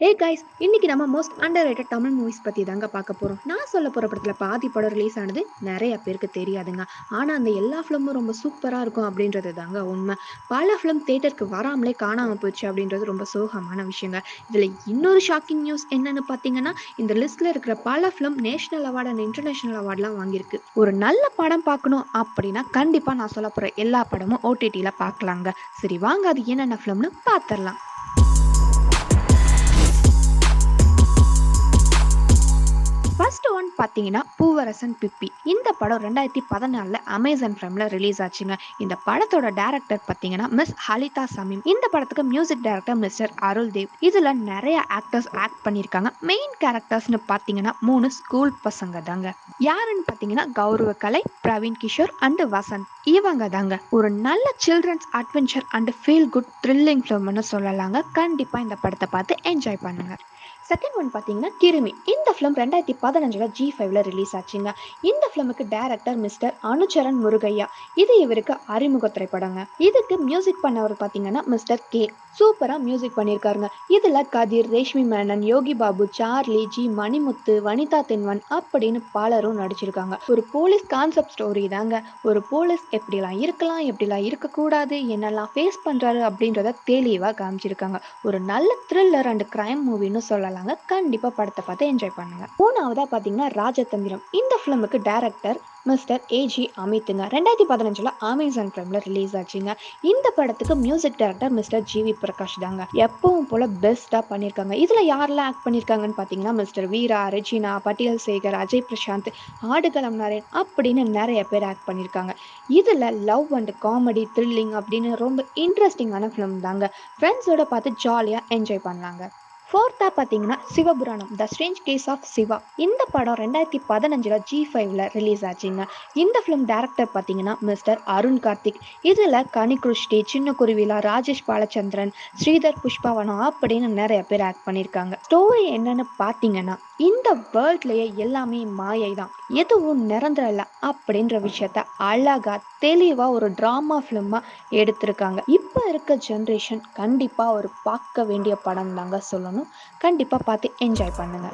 ஏ guys இன்னைக்கு நம்ம most underrated Tamil movies பற்றி தாங்க பார்க்க போகிறோம் நான் சொல்ல போகிற படத்தில் பாதி படம் ரிலீஸ் ஆனது நிறைய பேருக்கு தெரியாதுங்க. ஆனால் அந்த எல்லா ஃபிலிமும் ரொம்ப சூப்பராக இருக்கும் அப்படின்றது தாங்க உண்மை. பல ஃபிலிம் தேட்டருக்கு வராமலே காணாமல் போச்சு அப்படின்றது ரொம்ப சோகமான விஷயங்க. இதில் இன்னொரு ஷாக்கிங் நியூஸ் என்னன்னு பார்த்தீங்கன்னா இந்த லிஸ்ட்டில் இருக்கிற பல film national award and international அவார்ட்லாம் வாங்கியிருக்கு. ஒரு நல்ல படம் பார்க்கணும் அப்படின்னா கண்டிப்பாக நான் சொல்ல போகிற எல்லா படமும் ஓடிடியில் பார்க்கலாங்க. சரி வாங்க அது என்னென்ன ஃபிலிம்னு பார்த்துடலாம். பார்த்தீங்கன்னா பூவரசன் பிப்பி. இந்த படம் ரெண்டாயிரத்தி பதினாலில் அமேசான் ஃபிலிமில் ரிலீஸ் ஆச்சுங்க. இந்த படத்தோட டேரக்டர் பார்த்தீங்கன்னா மிஸ் ஹலிதா சமீம். இந்த படத்துக்கு music director mister Arul Dev. இதில் நிறைய ஆக்டர்ஸ் ஆக்ட் பண்ணியிருக்காங்க. மெயின் கேரக்டர்ஸ்னு பார்த்தீங்கன்னா மூணு ஸ்கூல் பசங்க தாங்க. யாருன்னு பார்த்தீங்கன்னா கௌரவ கலை பிரவீன் கிஷோர் அண்ட் வசந்த். இவங்க தாங்க. ஒரு நல்ல children's adventure and feel good thrilling ஃபிலிம்னு சொல்லலாங்க. கண்டிப்பாக இந்த படத்தை பார்த்து என்ஜாய் பண்ணுங்க. செகண்ட் ஒன் பார்த்தீங்கன்னா கிருமி. இந்த ஃபிலிம் ரெண்டாயிரத்தி பதினஞ்சில் ஜி ஃபைவ்ல ரிலீஸ் ஆச்சுங்க. இந்த ஃபிலிமுக்கு டைரக்டர் மிஸ்டர் அனுச்சரன் முருகையா. இது இவருக்கு அறிமுக திரைப்படங்க. இதுக்கு மியூசிக் பண்ணவர் பார்த்தீங்கன்னா மிஸ்டர் கே சூப்பராக மியூசிக் பண்ணியிருக்காருங்க இதில் கதிர் ரேஷ்மி மேனன் யோகி பாபு சார்லி ஜி மணிமுத்து வனிதா தென்வன் அப்படின்னு பலரும் நடிச்சிருக்காங்க. ஒரு போலீஸ் கான்செப்ட் ஸ்டோரி தாங்க. ஒரு போலீஸ் எப்படிலாம் இருக்கலாம் எப்படிலாம் இருக்கக்கூடாது என்னெல்லாம் ஃபேஸ் பண்ணுறாரு அப்படின்றத தெளிவாக காமிச்சிருக்காங்க. ஒரு நல்ல த்ரில்லர் அண்ட் கிரைம் மூவின்னு சொல்லலாங்க. கண்டிப்பாக படத்தை பார்த்து என்ஜாய் பண்ணுங்க. மூணாவதாக பார்த்தீங்கன்னா ராஜதந்திரம். இந்த ஃபிலிமுக்கு டேரக்டர் மிஸ்டர் ஏஜி அமித்துங்க ரெண்டாயிரத்தி பதினஞ்சில் அமேசான் ப்ரைமில் ரிலீஸ் ஆச்சுங்க. இந்த படத்துக்கு music director mister GV Prakash தாங்க. எப்பவும் போல பெஸ்ட்டாக பண்ணியிருக்காங்க இதில் யாரெல்லாம் ஆக்ட் பண்ணியிருக்காங்கன்னு பார்த்தீங்கன்னா மிஸ்டர் வீரா ரெஜினா பட்டியல் சேகர் அஜய் பிரசாந்த் ஆடுகளம் நரேன் அப்படின்னு நிறைய பேர் ஆக்ட் பண்ணியிருக்காங்க இதில் லவ் அண்ட் காமெடி த்ரில்லிங் அப்படின்னு ரொம்ப இன்ட்ரெஸ்டிங்கான ஃபிலிம் தாங்க. ஃப்ரெண்ட்ஸோட பார்த்து ஜாலியாக என்ஜாய் பண்ணலாங்க. ஃபோர்த்தாக பார்த்தீங்கன்னா Sivapuranam the strange case of Siva இந்த படம் ரெண்டாயிரத்தி பதினஞ்சில் ஜி ஃபைவ்ல ரிலீஸ் ஆச்சுங்க. இந்த ஃபிலிம் டேரக்டர் பார்த்தீங்கன்னா மிஸ்டர் அருண் கார்த்திக். இதில் கனிகிருஷ்டி சின்ன குருவிலா ராஜேஷ் பாலச்சந்திரன் ஸ்ரீதர் புஷ்பவனம் அப்படின்னு நிறைய பேர் ஆக்ட் பண்ணியிருக்காங்க. ஸ்டோரி என்னன்னு பார்த்தீங்கன்னா இந்த வேர்ல்ட்லேயே எல்லாமே மாயை தான் எதுவும் நிரந்தரம் இல்லை அப்படின்ற விஷயத்த அழகா தெளிவாக ஒரு ட்ராமா ஃபிலிமாக எடுத்திருக்காங்க. இப்போ இருக்க ஜென்ரேஷன் கண்டிப்பாக ஒரு பார்க்க வேண்டிய படம் தாங்க சொல்லணும். கண்டிப்பாக பார்த்து என்ஜாய் பண்ணுங்க.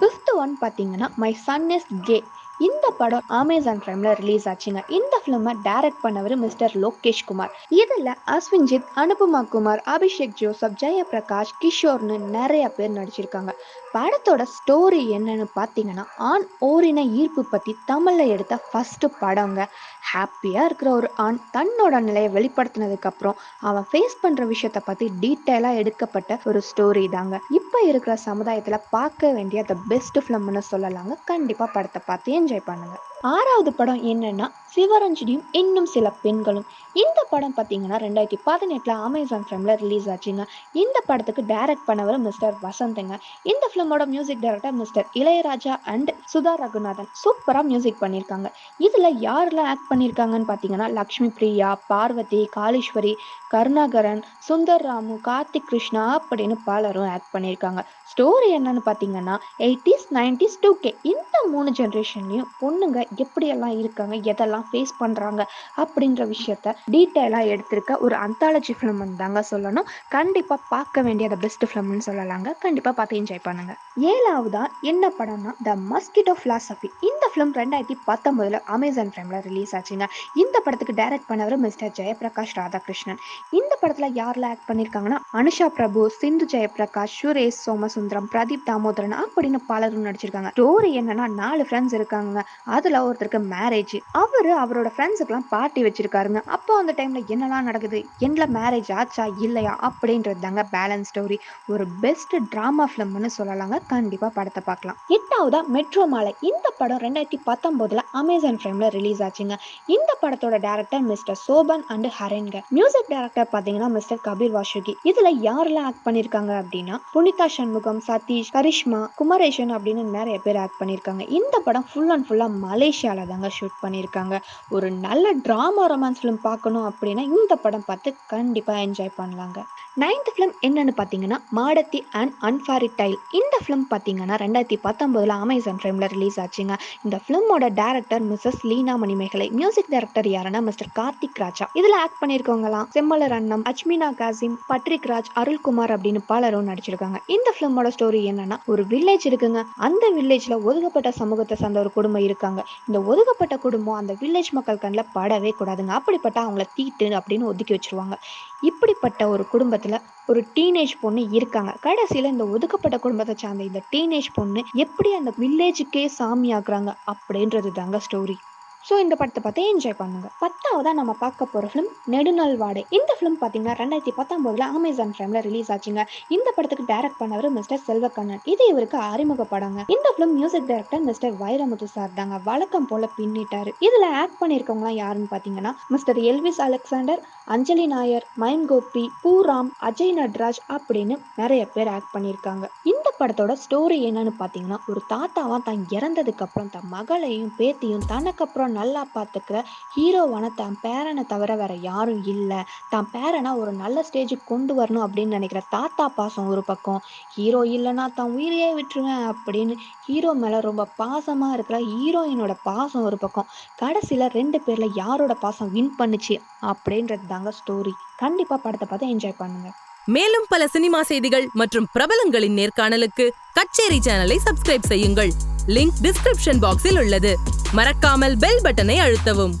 ஃபிஃப்த்து ஒன் பார்த்தீங்கன்னா மை சன் இஸ் கே இந்த படம் அமேசான் ப்ரைமில் ரிலீஸ் ஆச்சுங்க. இந்த ஃபிலிமை டைரக்ட் பண்ணவர் மிஸ்டர் லோகேஷ் குமார். இதில் அஸ்வின்ஜித் அனுபமா குமார் அபிஷேக் ஜோசப் ஜெயபிரகாஷ் கிஷோர்னு நிறைய பேர் நடிச்சிருக்காங்க. படத்தோட ஸ்டோரி என்னன்னு பார்த்தீங்கன்னா ஆண் ஓரின ஈர்ப்பு பற்றி தமிழில் எடுத்த ஃபஸ்ட்டு படங்க. ஹாப்பியாக இருக்கிற ஒரு ஆண் தன்னோட நிலையை வெளிப்படுத்தினதுக்கப்புறம் அவன் ஃபேஸ் பண்ணுற விஷயத்தை பற்றி டீட்டெயிலாக எடுக்கப்பட்ட ஒரு ஸ்டோரி தாங்க. இப்போ இருக்கிற சமுதாயத்தில் பார்க்க வேண்டிய த பெஸ்ட் ஃபிலிம்னு சொல்லலாங்க. கண்டிப்பாக படத்தை பார்த்து என்ஜாய் பண்ணுங்கள் ஆறாவது படம் என்னன்னா சிவரஞ்சனியும் இன்னும் சில பெண்களும். இந்த படம் பார்த்தீங்கன்னா ரெண்டாயிரத்தி பதினெட்டில் அமேசான் ஃபிலிமில் ரிலீஸ் ஆச்சுங்க. இந்த படத்துக்கு டைரக்ட் பண்ணவர் மிஸ்டர் வசந்த்ங்க. இந்த ஃபிலிமோட music director mister Ilaiyaraaja and Sudha Raghunathan. சூப்பராக மியூசிக் பண்ணியிருக்காங்க இதில் யாரெல்லாம் ஆக்ட் பண்ணியிருக்காங்கன்னு பார்த்தீங்கன்னா லக்ஷ்மி பிரியா பார்வதி காளீஸ்வரி கருணாகரன் சுந்தர் ராமு கார்த்திக் கிருஷ்ணா அப்படின்னு பலரும் ஆக்ட் பண்ணியிருக்காங்க ஸ்டோரி என்னன்னு பார்த்தீங்கன்னா எயிட்டிஸ் நைன்டிஸ் டூ கே இந்த மூணு ஜென்ரேஷன்லையும் பொண்ணுங்க எப்படியெல்லாம் இருக்காங்க எதெல்லாம் ஃபேஸ் பண்ணுறாங்க அப்படின்ற விஷயத்த டீட்டெயிலாக எடுத்திருக்க ஒரு அந்தாலஜி ஃபிலிம் தாங்க சொல்லணும். கண்டிப்பாக பார்க்க வேண்டிய பெஸ்ட் ஃபிலிம்னு சொல்லலாங்க. கண்டிப்பாக பார்த்து என்ஜாய் பண்ணுங்க. ஏழாவதா என்ன படம்னா த மஸ்கிட்டோ ஃபிலாசபி இந்த ஃபிலிம் ரெண்டாயிரத்தி பத்தொன்பதுல அமேசான் ஃபிலிமில் ரிலீஸ் ஆச்சுங்க. இந்த படத்துக்கு டைரக்ட் பண்ணவர் மிஸ்டர் ஜெயபிரகாஷ் ராதாகிருஷ்ணன். இந்த படத்தில் யாரெல்லாம் ஆக்ட் பண்ணியிருக்காங்கன்னா அனுஷா பிரபு சிந்து ஜெயபிரகாஷ் சுரேஷ் சோமசுந்தரம் பிரதீப் தாமோதரன் அப்படின்னு பலரும் நடிச்சிருக்காங்க. ஸ்டோரி என்னன்னா நாலு ஃப்ரெண்ட்ஸ் இருக்காங்க அதுல ஒருத்தருக்கு மேரேஜ் அவர் அவரோட ஃப்ரெண்ட்ஸுக்கெல்லாம் பார்ட்டி வச்சிருக்காருங்க. அப்போ அந்த டைமில் என்னெல்லாம் நடக்குது? என்ன மேரேஜ் ஆச்சா? இல்லையா? அப்படின்றது தாங்க பேலன்ஸ் ஸ்டோரி ஒரு பெஸ்ட் ட்ராமா ஃபிலிம்னு சொல்லலாங்க. கண்டிப்பாக படத்தை பார்க்கலாம். எட்டாவதா மெட்ரோ மாலை இந்த படம் ரெண்டாயிரத்தி பத்தொம்போதில் அமேசான் ஃப்ரேமில் ரிலீஸ் ஆச்சுங்க. இந்த படத்தோட டேரக்டர் மிஸ்டர் சோபன் அண்ட் ஹரன்க. மியூசிக் டேரக்டர் பார்த்தீங்கன்னா மிஸ்டர் கபீர் வாஷுகி இதில் யாரெல்லாம் ஆக்ட் பண்ணிருக்காங்க அப்படின்னா புனிதா சண்முகம் சதீஷ் கரிஷ்மா குமரேஷன் அப்படின்னு நிறைய பேர் ஆக்ட் பண்ணியிருக்காங்க இந்த படம் ஃபுல் அண்ட் ஃபுல்லாக மலை மலேசியாவில் தாங்க ஷூட் பண்ணியிருக்காங்க. ஒரு நல்ல ட்ராமா ரொமான்ஸ் ஃபிலிம் பார்க்கணும் அப்படின்னா இந்த படம் பார்த்து கண்டிப்பாக என்ஜாய் பண்ணலாங்க. நைன்த் ஃபிலிம் என்னன்னு பார்த்தீங்கன்னா மாடத்தி அண்ட் அன்ஃபாரிடைல் இந்த ஃபிலிம் பார்த்தீங்கன்னா ரெண்டாயிரத்தி பத்தொம்போதில் அமேசான் ஃப்ரேமில் ரிலீஸ் ஆச்சுங்க. இந்த ஃபிலிமோட director Mrs Leena Manimekalai music director யாருன்னா மிஸ்டர் கார்த்திக் ராஜா. இதில் ஆக்ட் பண்ணியிருக்கவங்களாம் செம்மலர் அண்ணம் அஜ்மினா காசிம் பட்ரிக் ராஜ் அருள்குமார் அப்படின்னு பலரும் நடிச்சிருக்காங்க. இந்த ஃபிலிமோட ஸ்டோரி என்னன்னா ஒரு வில்லேஜ் இருக்குங்க. அந்த வில்லேஜில் ஒதுக்கப்பட்ட சமூகத்தை சார்ந்த ஒரு குடும்பம் இருக்காங்க. இந்த ஒதுக்கப்பட்ட குடும்பம் அந்த வில்லேஜ் மக்கள் கண்ணில் படவே கூடாதுங்க. அப்படிப்பட்ட அவங்கள தீட்டு அப்படின்னு ஒதுக்கி வச்சிருவாங்க. இப்படிப்பட்ட ஒரு குடும்பத்தில் ஒரு டீனேஜ் பொண்ணு இருக்காங்க. கடைசியில் இந்த ஒதுக்கப்பட்ட குடும்பத்தை சார்ந்த இந்த டீனேஜ் பொண்ணு எப்படி அந்த வில்லேஜுக்கே சாமி ஆக்குறாங்க அப்படின்றது தாங்க ஸ்டோரி ஸோ இந்த படத்தை பார்த்து என்ஜாய் பண்ணுங்க. பத்தாவதாக நம்ம பார்க்க போகிற ஃபிலிம் நெடுநாள் வாடை இந்த ஃபிலிம் பார்த்தீங்கன்னா ரெண்டாயிரத்தி பத்தொம்போதில் அமேசான் டைமில் ரிலீஸ் ஆச்சுங்க. இந்த படத்துக்கு டைரக்ட் பண்ணவர் மிஸ்டர் செல்வக்கண்ணன். இது இவருக்கு அறிமுக படங்க. இந்த film music director mister Vairamuthu sir தாங்க. வழக்கம் போல பின்னிட்டாரு. இதில் ஆக்ட் பண்ணியிருக்கவங்களாம் யாருன்னு பார்த்தீங்கன்னா mister Elvis Alexander Anjali Nair mime Gopi Pooram Ajay Natraj அப்படின்னு நிறைய பேர் ஆக்ட் பண்ணியிருக்காங்க இந்த படத்தோட ஸ்டோரி என்னன்னு பார்த்தீங்கன்னா ஒரு தாத்தாவா தான் இறந்ததுக்கு அப்புறம் தன் மகளையும் பேத்தியும் தனக்கு அப்புறம் நல்லா பார்த்துக்கிற ஹீரோவான தன் பேரனை தவிர வேற யாரும் இல்லை. தான் பேரனை ஒரு நல்ல ஸ்டேஜுக்கு கொண்டு வரணும் அப்படின்னு நினைக்கிற தாத்தா பாசம் ஒரு பக்கம். ஹீரோ இல்லைன்னா தான் உயிரையே விட்டுருவேன் அப்படின்னு ஹீரோ மேலே ரொம்ப பாசமாக இருக்கிற ஹீரோயினோட பாசம் ஒரு பக்கம். கடைசியில் ரெண்டு பேரில் யாரோட பாசம் வின் பண்ணுச்சு அப்படின்றது தாங்க ஸ்டோரி கண்டிப்பாக படத்தை பார்த்து என்ஜாய் பண்ணுங்க. மேலும் பல சினிமா செய்திகள் மற்றும் பிரபலங்களின் நேர்காணலுக்கு கச்சேரி சேனலை சப்ஸ்கிரைப் செய்யுங்கள். லிங்க் டிஸ்கிரிப்ஷன் பாக்ஸில் உள்ளது. மறக்காமல் பெல் பட்டனை அழுத்தவும்.